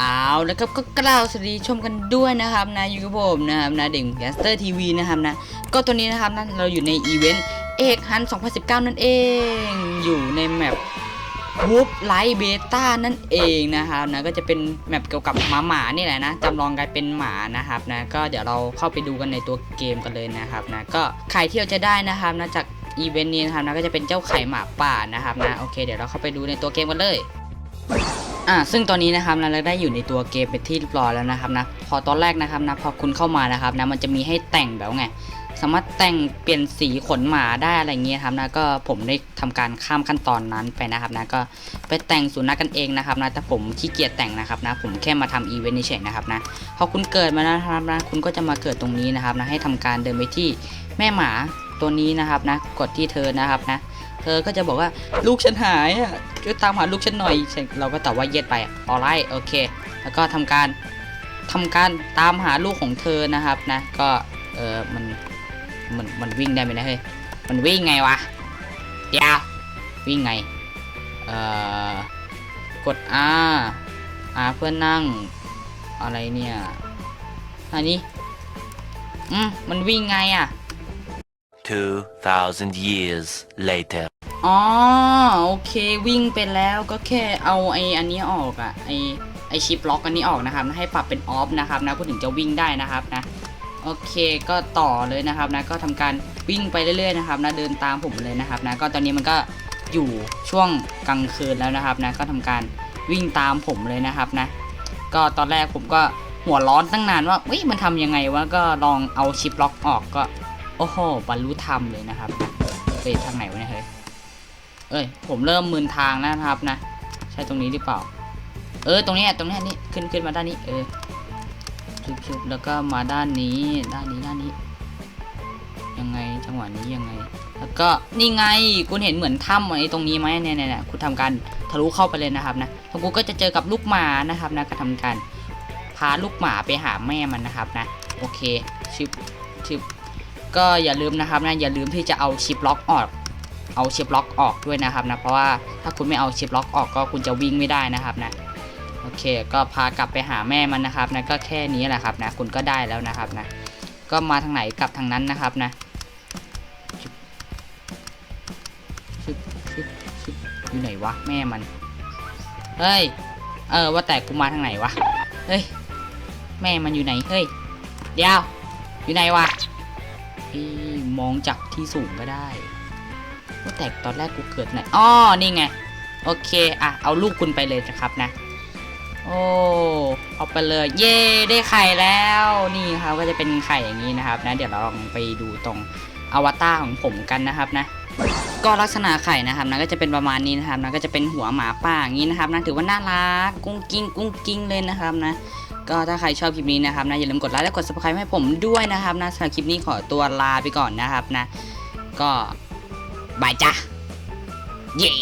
เอาแล้วครับก็กล่าวสวัสดีชมกันด้วยนะครับนะยู่กับผมนะครับนะเด็กแคสเตอร์ทีวีนะครับนะก็ตัวนี้นะครับนะเราอยู่ในอีเวนต์เอกฮัน 2019 นั่นเอง อยู่ในแมปวูฟไลท์เบต้านั่นเองนะครับนะก็จะเป็นแมปเกี่ยวกับหมาหมานี่แหละนะจำลองกลายเป็นหมานะครับนะก็เดี๋ยวเราเข้าไปดูกันในตัวเกมกันเลยนะครับนะก็ไข่ที่เราจะได้นะครับนะจากอีเวนต์นี้นะครับนะก็จะเป็นเจ้าไข่หมาป่านะครับนะโอเคเดี๋ยวเราเข้าไปดูในตัวเกมกันเลย อ่าซึ่งตอนนี้นะครับนะเราได้อยู่ในตัวเกมเป็นที่เรียบร้อยแล้วนะครับนะพอตอนแรกนะครับนะพอคุณเข้ามานะครับนะมันจะมีให้แต่งแบบไงสามารถแต่งเปลี่ยนสีขนหมาได้อะไรเงี้ยครับนะก็ผมได้ทำการข้ามขั้นตอนนั้นไปนะครับนะก็ไปแต่งสุนัขกันเองนะครับนะแต่ผมขี้เกียจแต่งนะครับนะผมแค่มาทำอีเวนต์เฉยนะครับนะพอคุณเกิดมาแล้วนะครับนะคุณก็จะมาเกิดตรงนี้นะครับนะให้ทำการเดินไปที่แม่หมาตัวนี้นะครับนะกดที่เธอนะครับนะ เธอก็จะบอกว่าลูกฉันหายอะช่วยตามหาลูกฉันหน่อย เราก็ตอบว่าเย็ดไปออไรโอเค แล้วก็ทำการทำการตามหาลูกของเธอนะครับนะก็เออมันมันมันวิ่งได้ไหมนะเฮ้ยมันวิ่งไงวะเดี๋ยววิ่งไงเอ่อกด R R เพื่อนั่งอะไรเนี่ยอันนี้อืมมันวิ่งไงอะ 2,000 years later. อ๋อโอเควิ่งไปแล้วก็แค่เอาไอ้อันนี้ออกอะไอไอชิปล็อกอันนี้ออกนะครับให้ปรับเป็นออฟนะครับนะคุณถึงจะวิ่งได้นะครับนะโอเคก็ต่อเลยนะครับนะก็ทำการวิ่งไปเรื่อยๆนะครับนะเดินตามผมเลยนะครับนะก็ตอนนี้มันก็อยู่ช่วงกลางคืนแล้วนะครับนะก็ทำการวิ่งตามผมเลยนะครับนะก็ตอนแรกผมก็หัวร้อนตั้งนานว่าเฮ้ยมันทำยังไงวะก็ลองเอาชิปล็อกออกก็ โอ้โหบรรลุธรรมเลยนะครับเฮ้ยทางไหนวะเนี่ยเฮ้ยเอ้ยผมเริ่มมึนทางแล้วนะครับนะ ใช่ตรงนี้หรือเปล่า เออตรงนี้ตรงนี้นี่ขึ้นขึ้นมาด้านนี้ เออชุบชุบแล้วก็มาด้านนี้ด้านนี้ด้านนี้ ยังไงจังหวะนี้ยังไง แล้วก็นี่ไงคุณเห็นเหมือนถ้ำไอ้ตรงนี้ไหมเนี่ยเนี่ยเนี่ยคุณทำการทะลุเข้าไปเลยนะครับนะแล้วกูก็จะเจอกับลูกหมานะครับนะก็ทำการพาลูกหมาไปหาแม่มันนะครับนะ โอเคชิบชิบ ก็อย่าลืมนะครับนะอย่าลืมที่จะเอาชิปล็อกออก เอาชิปล็อกออกด้วยนะครับนะเพราะว่าถ้าคุณไม่เอาชิปล็อกออกก็คุณจะวิ่งไม่ได้นะครับนะโอเค ก็พากลับไปหาแม่มันนะครับนะก็แค่นี้แหละครับนะคุณก็ได้แล้วนะครับนะก็มาทางไหนกลับทางนั้นนะครับนะอยู่ไหนวะแม่มันเฮ้ยเออว่าแต่กูมาทางไหนวะเฮ้ยแม่มันอยู่ไหนเฮ้ยเดี๋ยวอยู่ไหนวะ ที่มองจากที่สูงก็ได้ว่าแต่ตอนแรกกูเกิดไหนอ๋อนี่ไง โอเคอะเอาลูกคุณไปเลยนะครับนะ โอ้เอาไปเลย เย่ได้ไข่แล้วนี่ครับก็จะเป็นไข่อย่างนี้นะครับ นะ เดี๋ยวเราลองไปดูตรงอวตารของผมกันนะครับนะก็ลักษณะไข่นะครับนะก็จะเป็นประมาณนี้นะครับนะก็จะเป็นหัวหมาป่าอย่างนี้นะครับนะถือว่าน่ารักกุ้งกิ้งกุ้งกิ้งเลยนะครับนะ ก็ถ้าใครชอบคลิปนี้นะครับนะอย่าลืมกดไลค์และกด subscribe ให้ผมด้วยนะครับนะสำหรับคลิปนี้ขอตัวลาไปก่อนนะครับนะ ก็บายจ้ะเย้